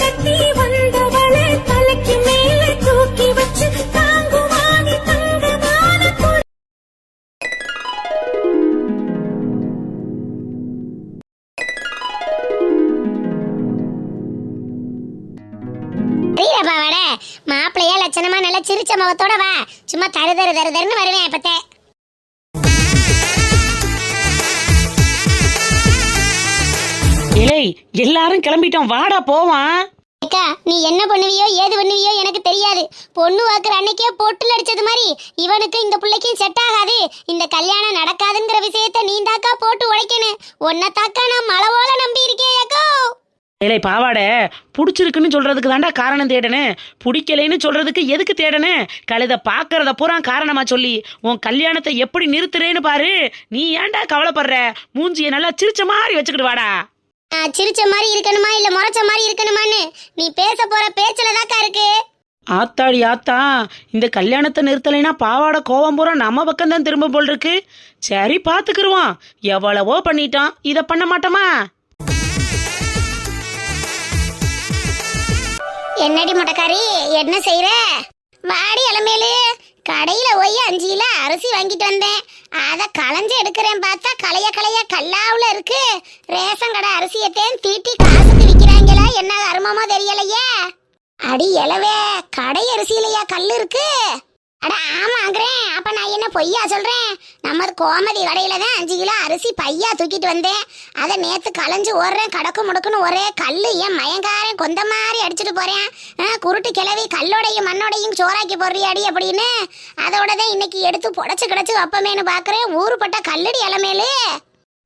கட்டி வந்தவளை தலைக்கு மேல தூக்கி வச்சு தாங்குவானி தங்கமான கொடி. மாப்பிள்ளையா லட்சணமா நல்லா சிரிச்ச முகத்தோட வா. சும்மா தரு தரு தரு தருன்னு வருவேன் இப்பத்தே. இலை எல்லாரும் கிளம்பிட்டோம். வாடா போவான் அக்கா நீ என்ன பண்ணுவியோ ஏது பண்ணுவியோ எனக்கு தெரியாது. பொண்ணு வாக்குற அன்னைக்கே பொட்டுல அடிச்சது மாதிரி. இவனுக்கு இந்த பிள்ளைக்கும் செட் ஆகாது. இந்த கல்யாணம் நடக்காதுங்கிற விஷயத்த நீ தாக்கா போட்டு உடைக்கணும் உன்னை தாக்கா நான் மலவோல நம்பி இருக்கேன் அக்கோ இலை பாவாடை பிடிச்சிருக்குன்னு சொல்றதுக்கு தாண்டா காரணம் தேடணும். பிடிக்கலைன்னு சொல்றதுக்கு எதுக்கு தேடணும்? கழுத பார்க்கறத பூரா காரணமா சொல்லி உன் கல்யாணத்தை எப்படி நிறுத்துறேன்னு பாரு. நீ ஏன்டா கவலைப்படுற? மூஞ்சியை நல்லா சிரிச்ச மாதிரி வச்சுக்கிட்டு வாடா. சிரிச்ச மாதிரி இருக்கணுமா இல்ல முறைச்ச மாதிரி இருக்கணுமான்னு? நீ பேச போற பேச்சுல தாக்கா இருக்கு. ஆத்தாடி ஆத்தா இந்த கல்யாணத்தை நிறுத்தலைன்னா பாவாடை கோவம் பூரா நம்ம பக்கம் தான் திரும்ப போல் இருக்கு. சரி பாத்துக்கிருவான் எவ்வளவோ பண்ணிட்டான். இதை பண்ண மாட்டோமா? என்னடி முட்டைக்காரி என்ன செய்யற வாடி இளமேலு கடையில போய் அஞ்சு கிலோ அரிசி வாங்கிட்டு வந்தேன். அதை களைஞ்சு எடுக்கிறேன் பார்த்தா களைய களைய கல்லாவில் இருக்கு. ரேஷன் கடை அரிசியத்தையும் தீட்டி காசுக்கு விற்கிறாங்களா என்ன அருமமோ தெரியலையே. அடி இளவே கடை அரிசியிலையா கல் இருக்கு? அட ஆமாங்கிறேன் அப்ப நான் என்ன பொய்யா சொல்றேன்? நம்ம கோமதி கடையில தான் அஞ்சு கிலோ அரிசி பையா தூக்கிட்டு வந்தேன். அதை நேத்து களைஞ்சு ஓடுறேன் கடக்கு முடக்குன்னு ஒரே கல்லு ஏன் மயங்காரன் கொந்த மாதிரி அடிச்சுட்டு போறேன். ஆ, குருட்டு கிளவி கல்லோடையும் மண்ணோடையும் சோறாக்கி போடுறியாடி அப்படின்னு. அதோட தான் இன்னைக்கு எடுத்து புடச்சு கிடச்சு வைப்பமேனு பாக்குறேன். ஊருப்பட்ட கல்லடி இளமேலு.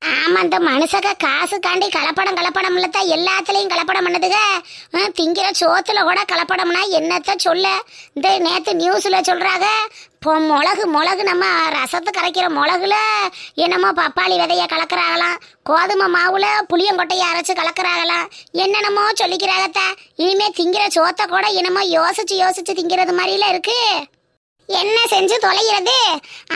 ஆமா இந்த மனுஷக காசுக்காண்டி கலப்படம் கலப்படம் இல்லத்தா எல்லாத்துலேயும் கலப்படம் பண்ணுதுக. திங்கிற சோத்துல கூட கலப்படம்னா என்னத்த சொல்ல? இந்த நேற்று நியூஸில் சொல்கிறாங்க இப்போ மிளகு மிளகு நம்ம ரசத்து கரைக்கிற மிளகுல என்னமோ பப்பாளி விதையை கலக்கிறாங்களாம். கோதுமை மாவுல புளியங்கொட்டையை அரைச்சி கலக்கிறாங்களாம். என்னென்னமோ சொல்லிக்கிறாங்கத்த இனிமே திங்கிற சோத்தை கூட என்னமோ யோசிச்சு யோசிச்சு திங்கிறது மாதிரிலாம் இருக்குது என்ன செஞ்சு தொலைகிறது?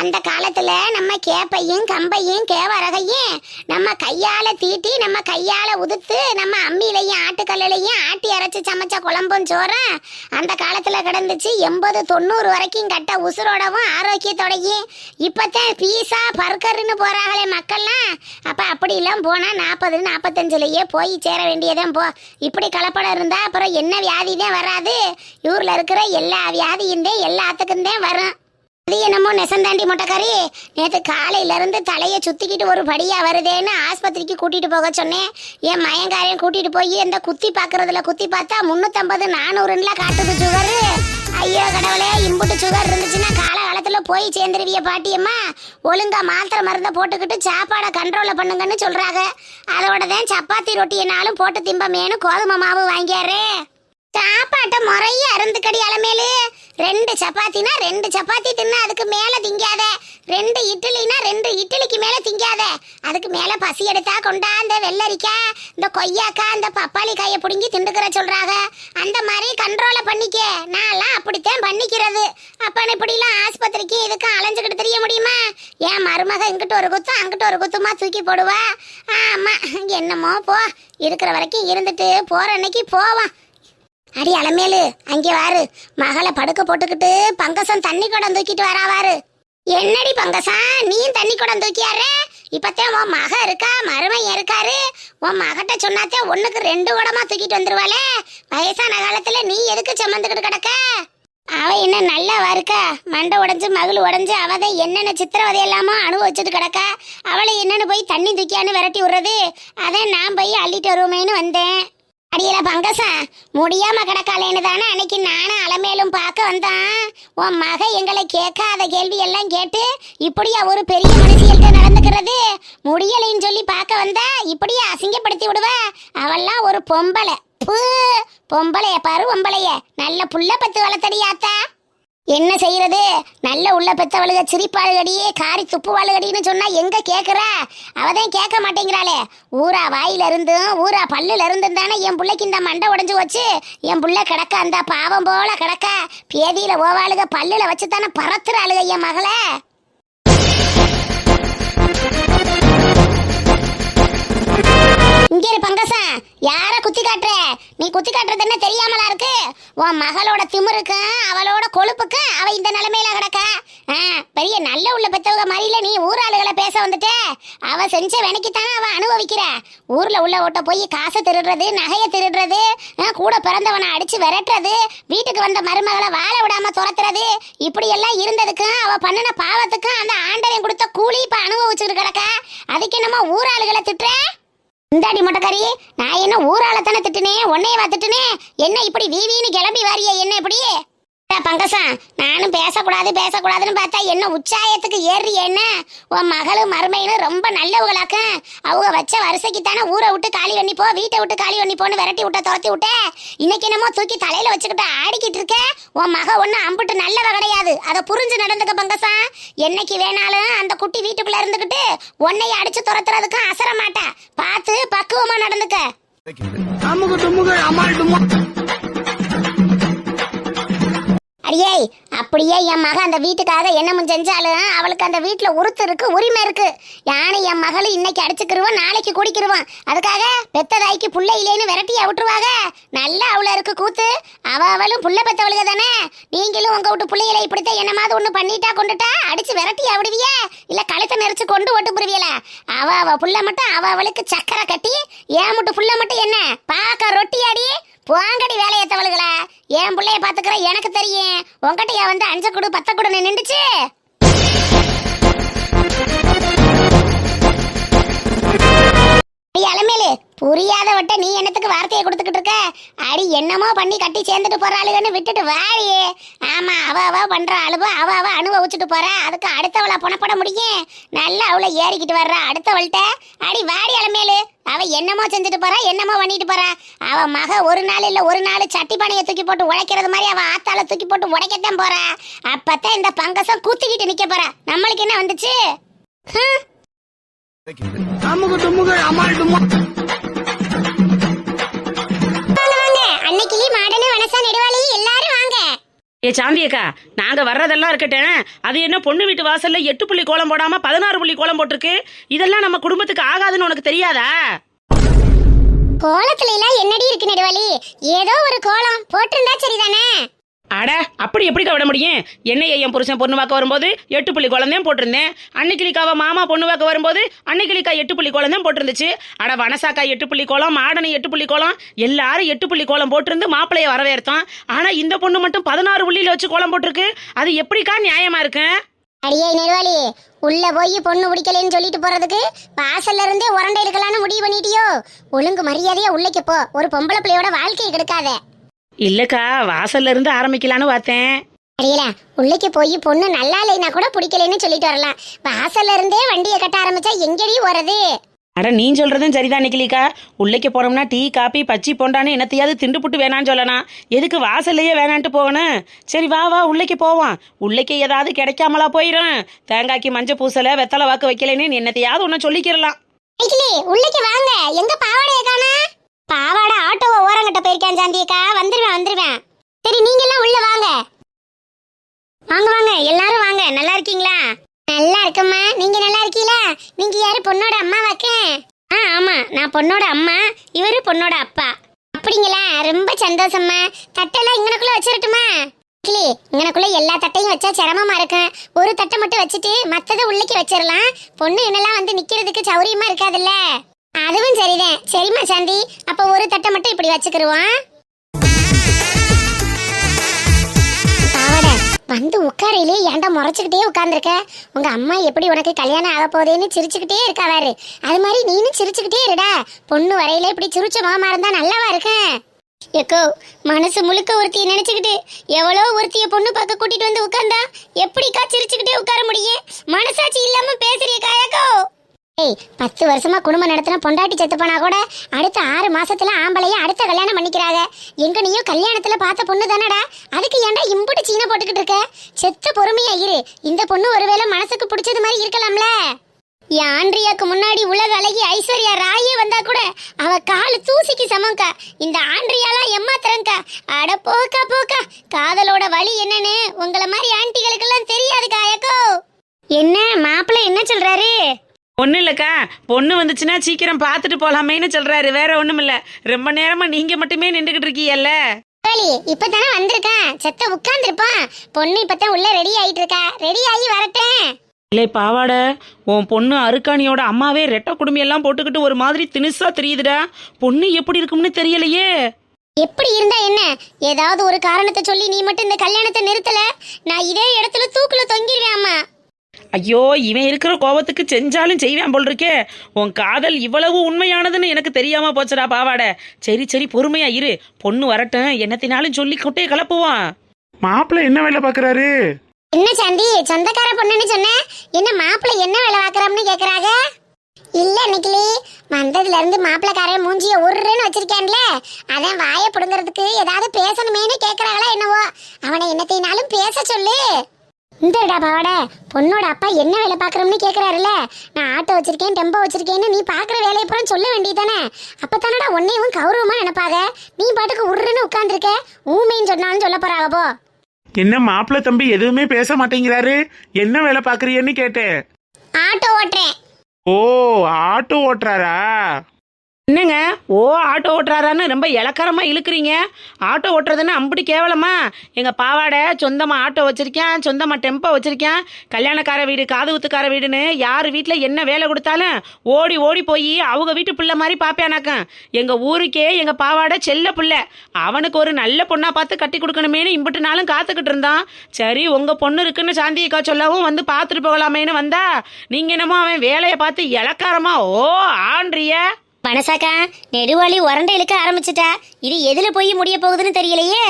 அந்த காலத்துல நம்ம கேப்பையும் கம்பையும் கேவரகையும் நம்ம கையால தீட்டி நம்ம கையால உதுத்து நம்ம அம்மியிலையும் ஆட்டுக்கல்லையும் ஆட்டி அரைச்சு சமைச்ச குழம்பும் சோறும் அந்த காலத்துல கிடந்துச்சு. எண்பது தொண்ணூறு வரைக்கும் கட்ட உசுரோடவும் ஆரோக்கியத்தோடையும். இப்பத்தான் பீஸா பர்கர்னு போறாங்களே மக்கள்லாம். அப்ப அப்படிலாம் போனா நாற்பது நாற்பத்தஞ்சுலயே போய் சேர வேண்டியதான் போ. இப்படி கலப்படம் இருந்தா அப்புறம் என்ன வியாதி தான் வராது. ஊர்ல இருக்கிற எல்லா வியாதியும் தான் எல்லாத்துக்கும் தான் வரும் அது என்னமோ நெசந்தாண்டி மொட்டைக்காரி. நேற்று காலையில இருந்து தலையை சுத்திக்கிட்டு ஒரு படியா வருதேன்னு ஆஸ்பத்திரிக்கு கூட்டிட்டு போக சொன்னேன். என் மயங்காரையும் கூட்டிட்டு போய் இந்த குத்தி பாக்குறதுல குத்தி பார்த்தா முன்னூத்தம்பது நானூறுல காட்டுது சுகரு. ஐயோ கடவுளே இம்புட்டு சுகர் இருந்துச்சுன்னா காலகாலத்துல போய் சேர்ந்துருவிய பாட்டியம்மா ஒழுங்கா மாத்திரை மருந்தை போட்டுக்கிட்டு சாப்பாடை கண்ட்ரோல பண்ணுங்கன்னு சொல்றாங்க. அதோட தான் சப்பாத்தி ரொட்டியினாலும் போட்டு திம்பமேனு கோதுமை மாவு வாங்கியாரு. சாப்பாட்டை முறைய அருந்துக்கடி அலமேலு. ரெண்டு சப்பாத்தினா ரெண்டு சப்பாத்தி தின்னா அதுக்கு மேல திங்காத. ரெண்டு இட்லினா ரெண்டு இட்லிக்கு மேல திங்காத. அதுக்கு மேல பசி எடுத்தா கொண்டா இந்த வெள்ளரிக்காய் இந்த கொய்யாக்காய் இந்த பப்பாளி காயை பிடுங்கி திண்டுக்கிற சொல்றாங்க அந்த மாதிரி கண்ட்ரோலை பண்ணிக்க. நான்லாம் அப்படித்தான் பண்ணிக்கிறது. அப்ப இப்படிலாம் ஆஸ்பத்திரிக்கு இதுக்கு அலைஞ்சுக்கிட்டு தெரிய முடியுமா? என் மருமக இங்கிட்டு ஒரு குத்தும் அங்கிட்டு ஒரு குத்துமா தூக்கி போடுவா. ஆமா என்னமோ போ. இருக்கிற வரைக்கும் இருந்துட்டு போற அன்னைக்கு போவான் அடி அலமேலு அங்கே வாரு. மகளை படுக்க போட்டுக்கிட்டு பங்கசம் தண்ணி குடம் தூக்கிட்டு வராவாரு என்னடி பங்கசம் நீயும் தண்ணி குடம் தூக்கியாரு? இப்பத்தே உன் மக இருக்கா மருமையன் இருக்காரு? உன் மகட்ட சொன்னாத்தே ஒண்ணுக்கு ரெண்டு குடமா தூக்கிட்டு வந்துருவாளே? வயசான காலத்துல நீ எதுக்கு சுமந்துக்கிட்டு கிடக்க? அவ என்ன நல்லா இருக்கா மண்டை உடஞ்சு மகள் உடஞ்சு அவ தான் என்னென்ன சித்திரவதை எல்லாமோ அனுபவிச்சுட்டு கிடக்கா? அவளை என்னன்னு போய் தண்ணி தூக்கியான்னு விரட்டி விடுறது? அதை நான் போய் அள்ளிட்டு வருவேன்னு வந்தேன். அடியில பங்கசா முடியாம கிடக்காளேன்னு தானே அன்னைக்கு நானும் அலமேலும் பார்க்க வந்தான். உன் மக எங்களை கேட்காத கேள்வி எல்லாம் கேட்டு இப்படியா ஒரு பெரிய மனுஷியல்கிட்ட நடந்துக்கிறது? முடியலைன்னு சொல்லி பார்க்க வந்தா இப்படியே அசிங்கப்படுத்தி விடுவ? அவெல்லாம் ஒரு பொம்பளை. பூ, பொம்பளைய பாரு பொம்பளைய. நல்ல புள்ள பத்து வளர்த்தடியாத்தா என்ன செய்யறது? நல்ல உள்ள பெத்தவளுக சிரிப்பாளுகடியே காரி துப்புவாளுகடின்னு சொன்னா எங்க கேக்குறா? அவதான் கேட்க மாட்டேங்கிறாளே. ஊரா வாயில இருந்தும் ஊரா பல்லுல இருந்தும் தானே என் பிள்ளைக்கு இந்த மண்டை உடைஞ்சு வச்சு என் புள்ள கிடக்க அந்த பாவம் போல கிடக்க. பேதியில ஓவாளுக பல்லுல வச்சு தானே பறத்துறாளுக என் மகளை. இங்க இரு பங்கசா யார குத்தி காட்டுற? நீ குத்தி காட்டுறது என்ன தெரியாமலா இருக்கு? உன் மகளோட திமிருக்கும் அவளோட கொழுப்புக்கும் அவ இந்த நிலைமையில கிடக்க? ஆ, பெரிய நல்ல உள்ள பெத்தவங்க மாதிரில நீ ஊராளுகளை பேச வந்துட்ட? அவ செஞ்ச வேலைக்குத்தானே அவ அனுபவிக்கிற? ஊர்ல உள்ள ஓட்ட போய் காசை திருடுறது நகையை திருடுறது கூட பிறந்தவனை அடிச்சு விரட்டுறது வீட்டுக்கு வந்த மருமகளை வாழ விடாம துரத்துறது இப்படி எல்லாம் இருந்ததுக்கும் அவ பண்ணின பாவத்துக்கும் அந்த ஆண்டவன் கொடுத்த கூலி இப்ப அனுபவிச்சுட்டு கிடக்க? அதுக்கு என்னமோ ஊராளுகளை திட்டுற? இந்தாடி மொட்டைக்காரி நான் என்ன ஊரால தானே திட்டுனேன் உன்னையவா திட்டுனேன் என்ன இப்படி வீவின்னு கிளம்பி வாரியே என்ன இப்படி? பங்கசா நானும் பேசக்கூடாது பேசக்கூடாதுன்னு பார்த்தா என்ன உற்சாகத்துக்கு ஏறி என்ன? உன் மகளும் மருமையினும் ரொம்ப நல்லவங்களாக்க. அவங்க வச்ச வரிசைக்கு தானே ஊரை விட்டு காலி பண்ணி போ வீட்டை விட்டு காலி பண்ணி போன்னு விரட்டி விட்ட துரத்தி விட்ட. இன்னைக்கு என்னமோ தூக்கி தலையில வச்சுக்கிட்டு ஆடிக்கிட்டு இருக்க. உன் மக ஒன்னும் அம்புட்டு நல்லவ கிடையாது. அதை புரிஞ்சு நடந்துக்க பங்கசா என்னைக்கு வேணாலும் அந்த குட்டி வீட்டுக்குள்ள இருந்துகிட்டு உன்னைய அடிச்சு துரத்துறதுக்கும் அசர மாட்டா பார்த்து பக்குவமா நடந்துக்க. அமுகு துமுகு அடியே அப்படியே என் மக அந்த வீட்டுக்காக என்ன செஞ்சாலும் அவளுக்கு அந்த வீட்டில் உறுத்து இருக்கு உரிமை இருக்கு. யானை என் மகளும் இன்னைக்கு அடிச்சுக்கிருவான் நாளைக்கு குடிக்கிருவான் அதுக்காக பெத்ததாய்க்கு புள்ள இல்லைன்னு விரட்டியா விட்டுருவாங்க நல்லா அவளை இருக்கு கூத்து. அவ அவளும் புள்ள பெத்தவளுக தானே. நீங்களும் உங்க வீட்டு பிள்ளைகளை இப்படித்தான் என்னமாவது ஒன்று பண்ணிட்டா கொண்டுட்டா அடிச்சு விரட்டியா விடுவியே? இல்லை கழுத்தை நெரிச்சு கொண்டு ஓட்டு புரிவியல? அவ அவ புள்ள மட்டும் அவ அவளுக்கு சக்கரை கட்டி ஏன் மட்டும் புள்ள மட்டும் என்ன? பாக்க ரொட்டி அடி போங்கடி வேலையத்தவளுகளா. என் பிள்ளைய பாத்துக்கிற எனக்கு தெரியும். உங்ககிட்ட வந்து அஞ்ச கொடு பத்த குடு நின்றுச்சு? அலமேலு புரியாத வட்ட நீ என்னத்துக்கு வார்த்தையை கொடுத்துக்கிட்டு இருக்க? அடி என்னமோ பண்ணி கட்டி சேர்ந்துட்டு போற ஆளுகன்னு விட்டுட்டு வாடி ஆமா அவ அவ பண்ற அழுவ அவ அவ அனுபவிச்சுட்டு போறா. அதுக்கு அடுத்தவளை புணப்பட முடியும்? நல்லா அவளை ஏறிக்கிட்டு வர்றா அடுத்தவள்கிட்ட? அடி வாடி அலமேலு அவ என்னமோ செஞ்சுட்டு போறா என்னமோ பண்ணிட்டு போறா. அவ மக ஒரு நாள் இல்ல ஒரு நாள் சட்டி பானையை தூக்கி போட்டு உடைக்கிறது மாதிரி அவ ஆத்தால தூக்கி போட்டு உடைக்கத்தான் போறா. அப்பத்தான் இந்த பங்கசம் கூத்திக்கிட்டு நிக்க போறா. நம்மளுக்கு என்ன வந்துச்சு? ஏ சாந்தி அக்கா நாங்க வர்றதெல்லாம் இருக்கட்டும். அது என்ன பொண்ணு வீட்டு வாசல்ல எட்டு புள்ளி கோலம் போடாம பதினாறு புள்ளி கோலம் போட்டிருக்கு? இதெல்லாம் நம்ம குடும்பத்துக்கு ஆகாதுன்னு உனக்கு தெரியாதா? கோலத்துல எல்லாம் என்னடி இருக்கு நெடுவாளி? ஏதோ ஒரு கோலம் போட்டிருந்தா சரிதானே? அட அப்படி எப்படிக்கா விட முடியும்? என்னைய என் புருஷன் பொண்ணு பார்க்க வரும்போது எட்டு புள்ளி குழந்தையும் போட்டிருந்தேன். அன்னைக்கிளிக்காவை மாமா பொண்ணு பார்க்க வரும்போது அன்னைக்கிளிக்கா எட்டு புள்ளி குழந்தையும் போட்டிருந்துச்சு. அட வனசாக்கா எட்டு புள்ளி கோலம் மாடனி எட்டு புள்ளி கோலம் எல்லாரும் எட்டு புள்ளி கோலம் போட்டிருந்து மாப்பிள்ளைய வரவேற்த்தோம் ஆனால் இந்த பொண்ணு மட்டும் பதினாறு புள்ளியில் வச்சு கோலம் போட்டிருக்கு. அது எப்படிக்கா நியாயமா இருக்கு? அடியே நிர்வாளி உள்ள போய் பொண்ணு பிடிக்கலன்னு சொல்லிட்டு போறதுக்கு வாசல்ல இருந்தே உரண்டை எடுக்கலான்னு முடிவு பண்ணிட்டியோ? ஒழுங்கு மரியாதையா உள்ளக்கு போ. ஒரு பொம்பளை பிள்ளையோட வாழ்க்கையை கெடுக்காத. இல்லக்கா வாசல்ல இருந்து ஆரம்பிக்கலான்னு பார்த்தேன். அடியல உள்ளைக்கு போய் பொண்ணு நல்லா இல்லைனா கூட பிடிக்கலைன்னு சொல்லிட்டு வரலாம். வாசல்ல இருந்தே வண்டியை கட்ட ஆரம்பிச்சா எங்கடி போறது அட நீ சொல்றதும் சரிதான் நிக்கிலிக்கா. உள்ளைக்கு போனோம்னா டீ காப்பி பச்சி போண்டான்னு என்னத்தையாவது திண்டு புட்டு வேணான்னு சொல்லலாம். எதுக்கு வாசல்லையே வேணான்ட்டு போகணும்? சரி வா வா உள்ளைக்கு போவோம். உள்ளைக்கு ஏதாவது கிடைக்காமலா போயிடும் தேங்காய்க்கு மஞ்சள் பூசலை வெத்தலை வாக்கு வைக்கலைன்னு என்னத்தையாவது ஒன்று சொல்லிக்கிறலாம் உள்ளைக்கு வாங்க. எங்க பாவாடைய காணா? பாவாடை ஆட்டோவை போயிருக்கேன் சாந்தியக்கா வந்துருவேன் வந்துருவேன். சரி நீங்க எல்லாம் உள்ள வாங்க. வாங்க வாங்க. எல்லாரும் வாங்க. நல்லா இருக்கீங்களா? நல்லா இருக்கம்மா. நீங்க நல்லா இருக்கீங்களா நீங்க யாரு? பொண்ணோட அம்மாவாக்க? ஆ ஆமா. நான் பொண்ணோட அம்மா. இவரு பொண்ணோட அப்பா. அப்படிங்களா? ரொம்ப சந்தோஷம்மா. தட்டெல்லாம் இங்கனக்குள்ள வச்சிரட்டுமா? கிளி இங்கனக்குள்ள எல்லா தட்டையும் வச்சா சிரமமா இருக்கும். ஒரு தட்டை மட்டும் வச்சுட்டு மத்தத உள்ளிக்கு வச்சிடலாம் பொண்ணு என்னெல்லாம் வந்து நிக்கிறதுக்கு சௌரியமா இருக்காதுல்ல? அதுவும் சரிதான். சரிம்மா சாந்தி. அப்ப ஒரு தட்டை மட்டும் இப்படி வச்சுக்கிருவோம். வந்து உட்காரையிலே ஏன்டா முறைச்சிக்கிட்டே உட்காந்துருக்க உங்க அம்மா எப்படி உனக்கு கல்யாணம் ஆக போதேன்னு சிரிச்சுக்கிட்டே இருக்காவாரு அது மாதிரி நீனும் சிரிச்சுக்கிட்டே இருடா. பொண்ணு வரையில இப்படி சிரிச்ச மாமா இருந்தா நல்லாவா இருக்கேன் எக்கோ மனசு முழுக்க ஒருத்தியை நினைச்சுக்கிட்டு எவ்வளோ ஒருத்திய பொண்ணு பார்க்க கூட்டிட்டு வந்து உட்காந்தா எப்படிக்கா சிரிச்சுக்கிட்டே உட்கார முடியும்? மனசாட்சி இல்லாம பேசுறிய எக்கோ? ஏய் பத்து வருஷமா குடும்பம் நடத்தின பொண்டாட்டி செத்துப்போனா கூட அடுத்த ஆறு மாசத்துல ஆம்பளைய அடுத்த கல்யாணம் பண்ணிக்கிறாத எங்க நீயும் கல்யாணத்துல பார்த்த பொண்ணு தானடா? அதுக்கு ஏன்டா இம்புட்டு சீனை போட்டுக்கிட்டு இருக்க? செத்த பொறுமையா இரு. இந்த பொண்ணு ஒருவேளை மனசுக்கு பிடிச்சது மாதிரி இருக்கலாம்ல. என் ஆண்ட்ரியாக்கு முன்னாடி உலக அழகி ஐஸ்வர்யா ராயே வந்தா கூட அவ காலு தூசிக்கு சமம்க்கா. இந்த ஆண்ட்ரியாலாம் எம்மாத்திரங்கா அட போக்கா போக்கா. காதலோட வழி என்னன்னு உங்கள மாதிரி ஆண்டிகளுக்கெல்லாம் தெரியாது காயக்கோ என்ன மாப்பிள்ளை என்ன சொல்றாரு? ஒன்றும் இல்லைக்கா. பொண்ணு வந்துச்சுன்னா சீக்கிரம் பார்த்துட்டு போலாமேன்னு சொல்றாரு. வேற ஒன்றும் இல்லை. ரொம்ப நேரமா நீங்க மட்டுமே நின்றுகிட்டு இருக்கீங்கல்ல. கோழி இப்பதானே வந்திருக்கான். செத்த உட்கார்ந்துருப்பான். பொண்ணு இப்பதான் உள்ள ரெடி ஆயிட்டு இருக்கா ரெடி ஆகி வரட்டேன். இல்லை பாவாட உன் பொண்ணு அருக்காணியோட அம்மாவே ரெட்டை குடும்பியெல்லாம் போட்டுக்கிட்டு ஒரு மாதிரி தினுசா தெரியுதுடா. பொண்ணு எப்படி இருக்கும்னு தெரியலையே. எப்படி இருந்தா என்ன? ஏதாவது ஒரு காரணத்தை சொல்லி நீ மட்டும் இந்த கல்யாணத்தை நிறுத்தல? நான் இதே இடத்துல தூக்குல தொங்கிருவேன் அம்மா. ஐயோ இவன் இருக்கிற கோபத்துக்கு செஞ்சாலும் செய்வேன் போல் இருக்கே உன் காதல் இவ்வளவு உண்மையானதுன்னு எனக்கு தெரியாம போச்சுடா பாவாட. சரி சரி பொறுமையா இரு. பொண்ணு வரட்டும். என்னத்தினாலும் சொல்லி கொட்டே கலப்புவான் மாப்பிள்ளை என்ன வேலை பார்க்கறாரு? என்ன சாந்தி? சொந்தக்கார பொண்ணுன்னு சொன்ன? என்ன மாப்பிள்ளை என்ன வேலை பார்க்கறாம்னு கேக்குறாங்க இல்ல நிக்கிலி. வந்ததுல இருந்து மாப்பிள்ளைக்காரன் மூஞ்சிய உருன்னு வச்சிருக்கேன்ல. அதான் வாய புடுங்கறதுக்கு ஏதாவது பேசணுமேனு கேக்குறாங்களா என்னவோ? அவனை என்னத்தைனாலும் பேச சொல்லு. இந்தடா பாவாட பொண்ணோட அப்பா என்ன வேலை பார்க்கறோம்னு கேக்குறாருல நான் ஆட்டோ வச்சிருக்கேன் டெம்போ வச்சிருக்கேன்னு நீ பாக்குற வேலையை பூரா சொல்ல வேண்டியதானே அப்பதானடா உன்னையும் கௌரவமா நினைப்பாக? நீ பாட்டுக்கு உருன்னு உட்கார்ந்துருக்க? ஊமைன்னு சொன்னாலும் சொல்ல போறாங்க போ. என்ன மாப்பிள்ளை தம்பி எதுவுமே பேச மாட்டேங்கிறாரு? என்ன வேலை பார்க்கறியன்னு கேட்டேன். ஆட்டோ ஓட்டுறேன். ஓ ஆட்டோ ஓட்டுறாரா? என்னங்க? ஓ ஆட்டோ ஓட்டுறாரான்னு ரொம்ப இலக்காரமா இழுக்கிறீங்க. ஆட்டோ ஓட்டுறதுன்னு அம்பிடி கேவலமா? எங்க பாவாடை சொந்தமா ஆட்டோ வச்சிருக்கேன் சொந்தமா டெம்போ வச்சிருக்கேன். கல்யாணக்கார வீடு காது ஊத்துக்கார வீடுன்னு யார் வீட்டில் என்ன வேலை கொடுத்தாலும் ஓடி ஓடி போய் அவங்க வீட்டு பிள்ளை மாதிரி பாப்பேனாக்கம் எங்க ஊருக்கே எங்க பாவாடை செல்ல பிள்ளை. அவனுக்கு ஒரு நல்ல பொண்ணா பார்த்து கட்டி கொடுக்கணுமேனு இம்புட்டு நாளும் காத்துக்கிட்டு இருந்தான். சரி உங்க பொண்ணு இருக்குன்னு சாந்தியக்கா சொல்லவும் வந்து பார்த்துட்டு போகலாமேன்னு வந்தா நீங்க என்னமோ அவன் வேலையை பார்த்து இலக்காரமா ஓ ஆன்றிய மனசாக்கா நெடுவாளி உரண்டை இழுக்க ஆரம்பிச்சிட்டா. இது எதுல போய் முடிய போகுதுன்னு தெரியலையே.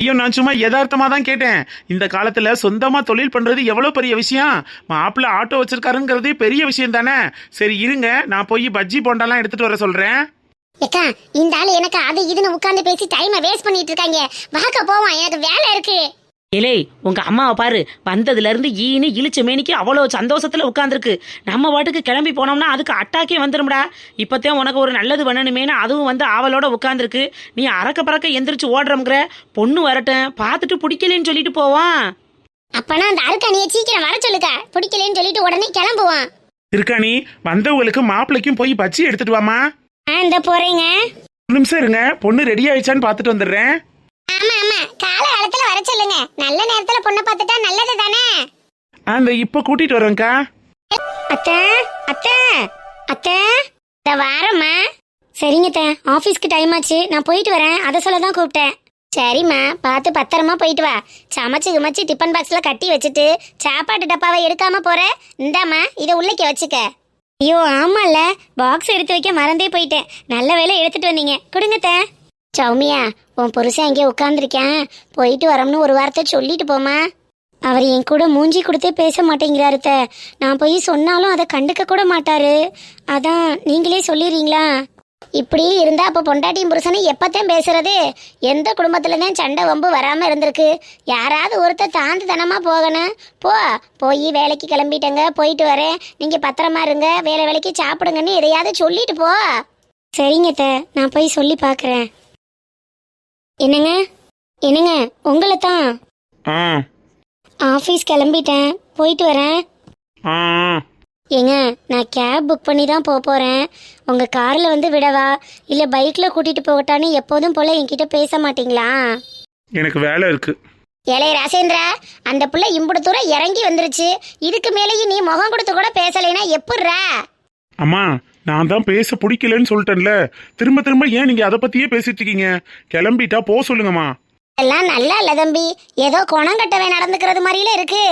ஐயோ நான் சும்மா யதார்த்தமா தான் கேட்டேன். இந்த காலத்துல சொந்தமா தொழில் பண்றது எவ்வளவு பெரிய விஷயம்? மாப்பிள்ளை ஆட்டோ வச்சிருக்காருங்கிறதே பெரிய விஷயம் தானே? சரி இருங்க. நான் போய் பஜ்ஜி போண்டாலாம் எடுத்துட்டு வர சொல்றேன். ஏக்கா இந்த ஆளு எனக்கு அது இதுன்னு உட்கார்ந்து பேசி டைமை வேஸ்ட் பண்ணிட்டு இருக்காங்க. வாக்க போவான் எனக்கு வேலை இருக்கு. இலே உங்க அம்மாவை பாரு. வந்ததுல இருந்து ஈனு இழிச்ச மேனிக்கு அவ்வளவு சந்தோஷத்துல உட்காந்துருக்கு நம்ம பாட்டுக்கு கிளம்பி போனோம்னா அதுக்கு அட்டாக்கே வந்துரும்டா. இப்பத்தே உனக்கு ஒரு நல்லது பண்ணணுமேனு அதுவும் வந்து ஆவலோட உட்காந்துருக்கு நீ அறக்க பறக்க எந்திரிச்சு ஓடுறோங்கிற பொண்ணு வரட்டும். பார்த்துட்டு பிடிக்கலன்னு சொல்லிட்டு போவான். அப்பனா அந்த அருக்காணிய சீக்கிரம் வர சொல்லுக்கா பிடிக்கலன்னு சொல்லிட்டு உடனே கிளம்புவான். இருக்கா நீ வந்தவங்களுக்கு மாப்பிள்ளைக்கும் போய் பஜ்ஜி எடுத்துட்டு வாமா இந்த போறேங்க. ஒரு நிமிஷம் இருங்க. பொண்ணு ரெடி ஆயிடுச்சான்னு பார்த்துட்டு வந்துடுறேன். ஆமா ஆமா. கால காலத்துல வர சொல்லுங்க. நல்ல நேரத்துல பொண்ணை பார்த்துட்டா நல்லது தானே அந்த இப்ப கூட்டிட்டு வரேன்க்கா அத்தை அத்தை அத்தை. இந்த வாரம்மா. சரிங்க அத்தை. ஆஃபீஸ்க்கு டைம் ஆச்சு. நான் போயிட்டு வரேன். அதை சொல்ல தான் கூப்பிட்டேன். சரிம்மா பார்த்து பத்திரமா போயிட்டு வா. சமைச்சு கிமச்சு டிஃபன் பாக்ஸ்ல கட்டி வச்சுட்டு சாப்பாட்டு டப்பாவை எடுக்காம போற? இந்தாம்மா இதை உள்ளக்க வச்சுக்க. ஐயோ ஆமால பாக்ஸ் எடுத்து வைக்க மறந்தே போயிட்டேன். நல்ல வேலை எடுத்துட்டு வந்தீங்க. கொடுங்க அத்தை. சௌமியா உன் புருஷன் இங்கே உட்காந்துருக்கேன் போயிட்டு வரோம்னு ஒரு வார்த்தை சொல்லிட்டு போமா அவர் என் கூட மூஞ்சி கொடுத்தே பேச மாட்டேங்கிறாரு அத்தை. நான் போய் சொன்னாலும் அதை கண்டுக்க கூட மாட்டாரு. அதான் நீங்களே சொல்லிடுறீங்களா? இப்படி இருந்தா அப்போ பொண்டாட்டியும் புருஷனும் எப்பத்தான் பேசுறது? எந்த குடும்பத்துல தான் சண்டை வம்பு வராம இருந்திருக்கு? யாராவது ஒருத்தர் தாந்து தனமா போகணும். போ போய் வேலைக்கு கிளம்பிட்டங்க. போயிட்டு வரேன். நீங்க பத்திரமா இருங்க. வேலை வேலைக்கு சாப்பிடுங்கன்னு எதையாவது சொல்லிட்டு போ. சரிங்கத்தை நான் போய் சொல்லி பார்க்குறேன் என்னங்க? என்னங்க? உங்களை தான் ஆ. ஆஃபீஸ் கிளம்பிட்டேன். போயிட்டு வரேன். ஆ. ஏங்க நான் கேப் புக் பண்ணி தான் போக போகிறேன் உங்கள் காரில் வந்து விடவா? இல்லை பைக்கில் கூட்டிகிட்டு போகட்டான்னு எப்போதும் போல் என்கிட்ட பேச மாட்டீங்களா? எனக்கு வேலை இருக்கு. ஏலே ராசேந்திரா அந்த புள்ள இம்புடு தூரம் இறங்கி வந்துருச்சு. இதுக்கு மேலேயும் நீ முகம் கொடுத்து கூட பேசலைன்னா எப்புட்றா? அம்மா நான் தான் பேச பிடிக்கலன்னு சொல்லிட்டேன்ல. திரும்ப திரும்ப ஏன் நீங்க அதை பத்தியே பேசிட்டு இருக்கீங்க? கிளம்பிட்டா போ சொல்லுங்கம்மா. எல்லாம் நல்லா இல்ல தம்பி. ஏதோ குணம் கட்டவே நடந்துக்கிறது மாதிரில இருக்கு.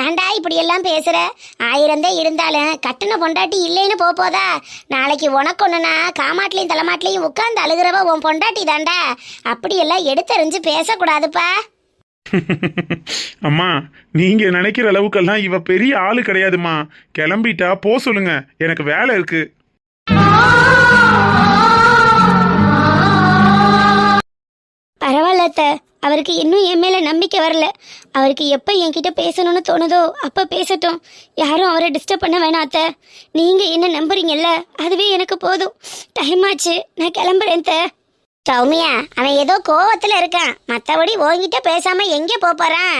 ஏன்டா இப்படி எல்லாம் பேசுற? ஆயிரம் தான் இருந்தாலும் கட்டுன பொண்டாட்டி இல்லைன்னு போதா? நாளைக்கு உனக்கு ஒண்ணுனா காமாட்லையும் தலைமாட்லையும் உட்கார்ந்து அழுகிறவ உன் பொண்டாட்டி தாண்டா. அப்படியெல்லாம் எடுத்தறிஞ்சு பேசக்கூடாதுப்பா. அம்மா நீங்க நினைக்கிற அளவுக்கெல்லாம் இவ பெரிய ஆளு கிடையாதும்மா. கிளம்பிட்டா போ சொல்லுங்க. எனக்கு வேலை இருக்கு. பரவாயில்ல அத்தை. அவருக்கு இன்னும் என் மேலே நம்பிக்கை வரல. அவருக்கு எப்போ என்கிட்ட பேசணும்னு தோணுதோ அப்போ பேசட்டும். யாரும் அவரை டிஸ்டர்ப் பண்ண வேணாம் அத்தை நீங்கள் என்ன நம்புறீங்கல்ல? அதுவே எனக்கு போதும். டைம் ஆச்சு. நான் கிளம்புறேன் த சௌமியா அவன் ஏதோ கோவத்தில் இருக்கான். மற்றபடி ஓங்கிட்ட பேசாமல் எங்கே போகிறான்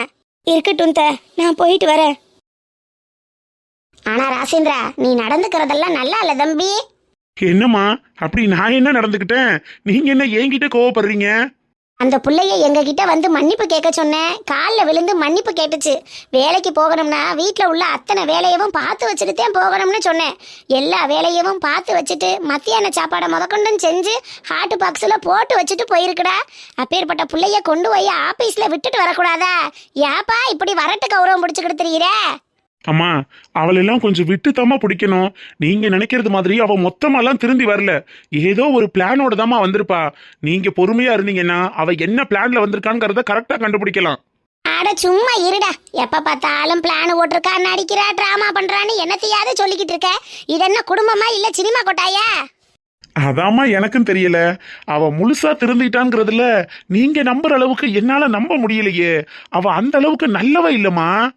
இருக்கட்டும் த நான் போயிட்டு வரேன். ஆனா ராசேந்திரா நீ நடந்துக்கிறதெல்லாம் நல்லா இல்ல தம்பி. என்னம்மா? அப்படி நான் என்ன நடந்துக்கிட்டேன்? நீங்க என்ன என்கிட்ட கோவப்படுறீங்க? அந்த பிள்ளைய எங்க கிட்ட வந்து மன்னிப்பு கேட்க சொன்னேன். காலில் விழுந்து மன்னிப்பு கேட்டுச்சு. வேலைக்கு போகணும்னா வீட்டில் உள்ள அத்தனை வேலையவும் பார்த்து வச்சுட்டு தான் போகணும்னு சொன்னேன். எல்லா வேலையவும் பார்த்து வச்சுட்டு மத்தியான சாப்பாடை முதக்கொண்டும் செஞ்சு ஹாட் பாக்ஸில் போட்டு வச்சுட்டு போயிருக்குடா. அப்பேற்பட்ட பிள்ளைய கொண்டு போய் ஆபீஸ்ல விட்டுட்டு வரக்கூடாதா? ஏப்பா இப்படி வரட்டு கௌரவம் பிடிச்சிக்கிட்டு தெரியுற? அம்மா அவளெல்லாம் கொஞ்சம் விட்டுத்தாம்மா பிடிக்கணும். நீங்க நினைக்கிறது மாதிரி அவ மொத்தமாலாம் திருந்தி வரல. ஏதோ ஒரு பிளானோட தாம்மா வந்திருப்பா. நீங்க பொறுமையா இருந்தீங்கன்னா அவ என்ன பிளான்ல வந்திருக்காங்கிறத கரெக்டா கண்டுபிடிக்கலாம். அட சும்மா இருடா. எப்ப பார்த்தாலும் பிளான் ஓட்டிருக்கா நடிக்கிறா டிராமா பண்றான்னு என்னத்தையாவது சொல்லிக்கிட்டு இருக்க. இது என்ன குடும்பமா இல்ல சினிமா கொட்டாயா? அதாம்மா எனக்கும் தெரியல. அவ முழுசா திருந்திட்டாங்கிறதுல நீங்க நம்புற அளவுக்கு என்னால நம்ப முடியலையே. அவ அந்த அளவுக்கு நல்லவ இல்லம்மா.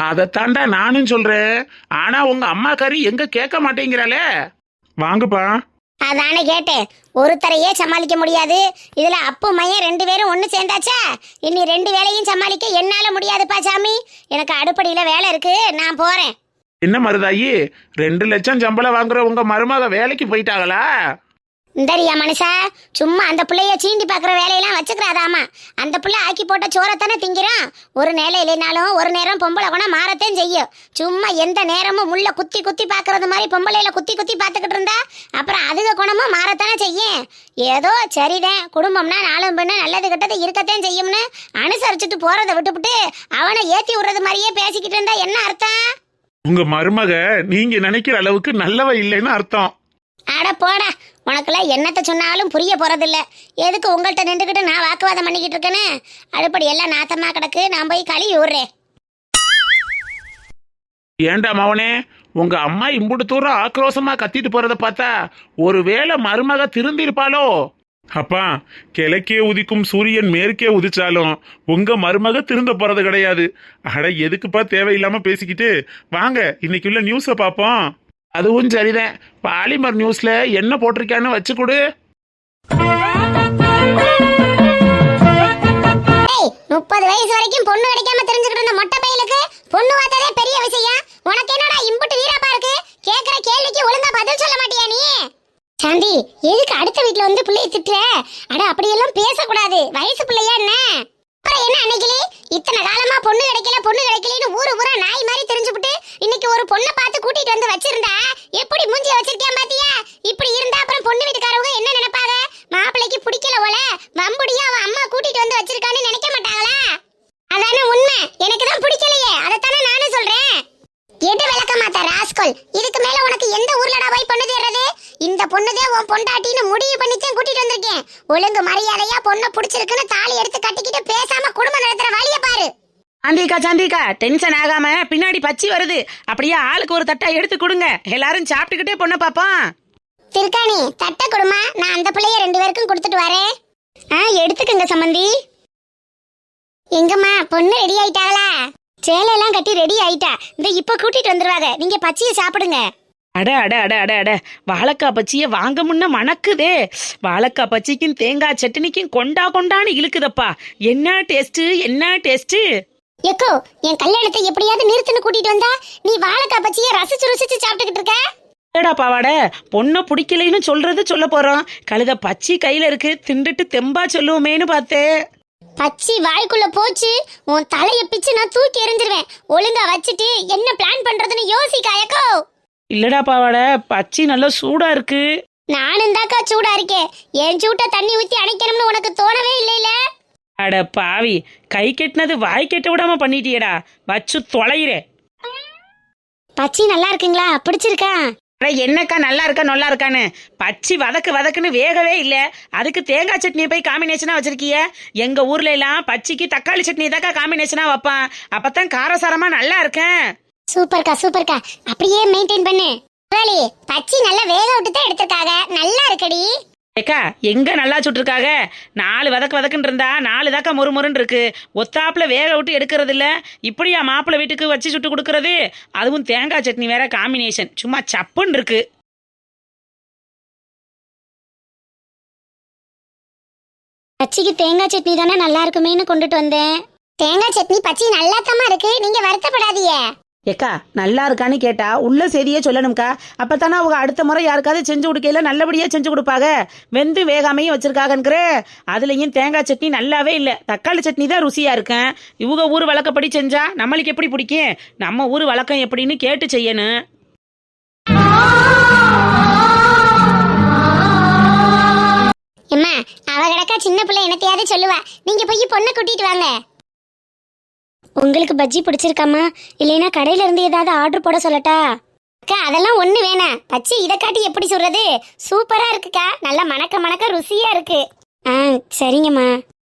அதைத்தாண்டா நானும் சொல்றேன். ஆனா உங்க அம்மா கறி எங்க கேட்க மாட்டேங்கிறாளே? வாங்கப்பா. அதானே கேட்டேன். ஒருத்தரையே சமாளிக்க முடியாது. இதுல அப்பு மையம் ரெண்டு பேரும் ஒண்ணு சேர்ந்தாச்சா? இனி ரெண்டு வேலையும் சமாளிக்க என்னால முடியாதுப்பா சாமி. எனக்கு அடுப்படியில வேலை இருக்கு. நான் போறேன். என்ன மருதாயி? ரெண்டு லட்சம் சம்பளம் வாங்குற உங்க மருமக வேலைக்கு போயிட்டாங்களா இந்தரியா மனுஷா சும்மா அந்த பிள்ளைய சீண்டி பார்க்குற வேலையெல்லாம் வச்சுக்கிறாதாமா? அந்த பிள்ளை ஆக்கி போட்ட சோறத்தானே திங்கிறான்? ஒரு நேரம் இல்லைனாலும் ஒரு நேரம் பொம்பளை குணம் மாறத்தேன் செய்யும். சும்மா எந்த நேரமும் முள்ள குத்தி குத்தி பார்க்கறது மாதிரி பொம்பளையில குத்தி குத்தி பார்த்துக்கிட்டு இருந்தா அப்புறம் அதுக குணமும் மாறத்தானே செய்யும். ஏதோ சரிதான் குடும்பம்னா நாளும் பெண்ணு நல்லது கெட்டது இருக்கத்தான் செய்யும்னு அனுசரிச்சுட்டு போகிறத விட்டுவிட்டு அவனை ஏத்தி விடுறது மாதிரியே பேசிக்கிட்டு இருந்தா என்ன அர்த்தம்? உங்க மருமக நீங்க நினைக்கிற அளவுக்கு நல்லவ இல்லைன்னு அர்த்தம். அட போடா. உனக்கெல்லாம் என்னத்த சொன்னாலும் புரிய போகிறதில்ல எதுக்கு உங்கள்கிட்ட நின்றுக்கிட்டு நான் வாக்குவாதம் பண்ணிக்கிட்டு இருக்கேன்னு அடுப்படி எல்லாம் நாத்தமாக கிடக்கு. நான் போய் கழுவி விடுறேன் ஏண்டா மவனே? உங்க அம்மா இம்புட்டு தூரம் ஆக்ரோஷமா கத்திட்டு போறத பார்த்தா ஒருவேளை மருமக திருந்திருப்பாளோ? அப்பா கிழக்கே உதிக்கும் சூரியன் மேற்கே உதிச்சாலும் உங்க மருமக திருந்த போறது கிடையாது. அட எதுக்குப்பா தேவையில்லாம பேசிக்கிட்டு? வாங்க இன்னைக்குள்ள நியூஸை பார்ப்போம். அதுவும் சரிதான். பாலிமர் நியூஸ்ல என்ன போட்டிருக்கான்னு வச்சு கொடு முப்பது வயசு வரைக்கும் பொண்ணு கிடைக்காம தெரிஞ்சுக்கிட்டு இருந்த மொட்டை பையலுக்கு பொண்ணு பார்த்ததே பெரிய விஷயம். உனக்கு என்னடா இம்புட்டு வீரப்பா இருக்கு? கேக்குற கேள்விக்கு ஒழுங்கா பதில் சொல்ல மாட்டியா நீ? சாந்தி எதுக்கு அடுத்த வீட்ல வந்து பிள்ளைய திட்டுற? அட அப்படியெல்லாம் பேசக்கூடாது. வயசு பிள்ளையா என்ன? அப்புறம் என்ன அன்னைக்கிலே? இத்தனை காலமா பொண்ணு கிடைக்கல பொண்ணு கிடைக்கலன்னு ஊரு ஊரா நாய் மாதிரி தெரிஞ்சுபிட்டு இன்னைக்கு ஒரு பொண்ணை பார்த்து கூட்டிட்டு வந்து வச்சிருந்தா எப்படி மூஞ்சிய வச்சிருக்கேன் பாத்தியா? இப்படி இருந்தா அப்புறம் பொண்ணு வீட்டுக்காரவங்க என்ன நினைப்பாங்க? மாப்பிள்ளைக்கு பிடிக்கல போல. வம்புடியா அவன் அம்மா கூட்டிட்டு வந்து வச்சிருக்கான்னு நினைக்க மாட்டாங்களா? அதானே உண்மை. எனக்கு தான் பிடிக்கலையே. அதைத்தானே நானும் சொல்றேன். எது விளக்க மாட்டா ராஸ்கோல். இதுக்கு மேல உனக்கு எந்த ஊர்லடா போய் பொண்ணு தேடுறது? இந்த பொண்ணுதே உன் பொண்டாட்டின்னு முடிவு பண்ணித்தான் கூட்டிட்டு வந்திருக்கேன். ஒழுங்கு மரியாதையா பொண்ணை பிடிச்சிருக்குன்னு தாலி எடுத்து கட்டிக்கிட்டு பேசாம குடும்பம் நடத்துற வழிய பாரு. சாந்திக்கா சாந்திக்கா டென்ஷன் ஆகாம பின்னாடி பச்சி வருது. அப்படியே ஆளுக்கு ஒரு தட்டா எடுத்து கொடுங்க. எல்லாரும் சாப்பிட்டுக்கிட்டே பொண்ணை பாப்போம் திருக்காணி தட்ட குடுமா. நான் அந்த பிள்ளைய ரெண்டு பேருக்கும் கொடுத்துட்டு வரேன். ஆ எடுத்துக்கங்க சம்மந்தி. எங்கம்மா பொண்ணு ரெடி ஆயிட்டாங்களா சேலையெல்லாம் கட்டி ரெடி ஆயிட்டா. இந்த இப்ப கூட்டிட்டு வந்துருவாங்க நீங்க பச்சைய சாப்பிடுங்க. அட அட அட அட அட. வாழைக்காய் பச்சியை வாங்க முன்ன மணக்குதே. வாழைக்காய் பச்சிக்கும் தேங்காய் சட்னிக்கும் கொண்டா கொண்டான்னு இழுக்குதப்பா. என்ன டேஸ்ட் என்ன டேஸ்ட் எக்கோ என் கல்யாணத்தை எப்படியாவது நிறுத்துன்னு கூட்டிட்டு வந்தா நீ வாழைக்காய் பச்சைய ரசிச்சு ருசிச்சு சாப்பிட்டுக்கிட்டு இருக்க? ஏடா பாவாட? பொண்ணை பிடிக்கலைன்னு சொல்றது சொல்ல போறோம். கழுத பச்சி கையில இருக்கு. திண்டுட்டு தெம்பா சொல்லுவோமேன்னு பார்த்தேன். பச்சி வாய்க்குள்ள போச்சு. உன் தலைய பிச்சு நான் தூக்கி எறிஞ்சிருவேன். ஒழுங்கா வச்சுட்டு என்ன பிளான் பண்றதுன்னு யோசிக்காயக்கோ இல்லடா பாவாட பச்சி நல்லா சூடா இருக்கு. நானும் தாக்கா சூடா இருக்கேன். என் சூட்ட தண்ணி ஊத்தி அணைக்கணும்னு உனக்கு தோணவே இல்லைல அட பாவி கை கெட்டினது வாய் கெட்ட விடாம பண்ணிட்டியடா. வச்சு தொலைகிறே பச்சி நல்லா இருக்குங்களா? பிடிச்சிருக்கா? அட என்னக்கா நல்லா இருக்கா நல்லா இருக்கான்னு? பச்சி வதக்கு வதக்குன்னு வேகவே இல்ல. அதுக்கு தேங்காய் சட்னியை போய் காம்பினேஷனா வச்சிருக்கிய. எங்க ஊர்ல எல்லாம் பச்சிக்கு தக்காளி சட்னி தாக்கா காம்பினேஷனா வைப்பான். அப்பதான் காரசாரமா நல்லா இருக்கேன். சூப்பர்க்கா சூப்பர்க்கா. அப்படியே மெயின்டைன் பண்ணு. பச்சி நல்லா வேக விட்டு தான் எடுத்திருக்காங்க. நல்லா ஏக்கா எங்க நல்லா சுட்டிருக்காக? நாலு வதக்கு வதக்குன்னு இருந்தா நாலு தாக்கா முறுமுறுன்னு இருக்கு ஒத்தாப்புல வேக விட்டு எடுக்கிறது இல்ல இப்படியா மாப்பிள்ளை வீட்டுக்கு வச்சு சுட்டு கொடுக்கறது? அதுவும் தேங்காய் சட்னி வேற காம்பினேஷன் சும்மா சப்புன்னு இருக்கு பச்சிக்கு தேங்காய் சட்னி தானே நல்லா இருக்குமேன்னு கொண்டுட்டு வந்தேன். தேங்காய் சட்னி பச்சி நல்லா இருக்கு. நீங்க வருத்தப்படாதீங்க. ஏக்கா நல்லா இருக்கான்னு கேட்டா உள்ள செய்தியே சொல்லணும்க்கா. அப்பத்தானே அவங்க அடுத்த முறை யாருக்காவது செஞ்சு கொடுக்கையில நல்லபடியா செஞ்சு கொடுப்பாங்க வெந்து வேகாமையும் வச்சிருக்காங்கங்கிற அதுலயும் தேங்காய் சட்னி நல்லாவே இல்லை. தக்காளி சட்னி தான் ருசியா இருக்கேன். இவங்க ஊர் வழக்கப்படி செஞ்சா நம்மளுக்கு எப்படி பிடிக்கும்? நம்ம ஊர் வழக்கம் எப்படின்னு கேட்டு செய்யணும். அம்மா அவ கிடக்கா சின்ன பிள்ளை என்னத்தையாவது சொல்லுவா. நீங்க போய் பொண்ணை கூட்டிட்டு வாங்க. உங்களுக்கு பஜ்ஜி பிடிச்சிருக்காமா? இல்லைன்னா கடையில இருந்து ஏதாவது ஆர்டர் போட சொல்லட்டா? அக்கா அதெல்லாம் ஒண்ணு வேணாம் பச்சி இதை காட்டி எப்படி சொல்றது? சூப்பரா இருக்குக்கா. நல்லா மணக்க மணக்க ருசியா இருக்கு. ஆ சரிங்கம்மா.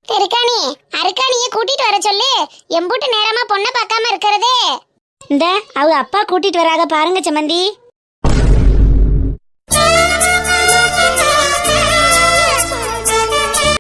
இருக்கானி அருக்காணிய கூட்டிட்டு வர சொல்லு. எம்பூட்டு நேரமா பொண்ணை பார்க்காம இருக்கிறதே. இந்த அவங்க அப்பா கூட்டிட்டு வராக பாருங்க சம்மந்தி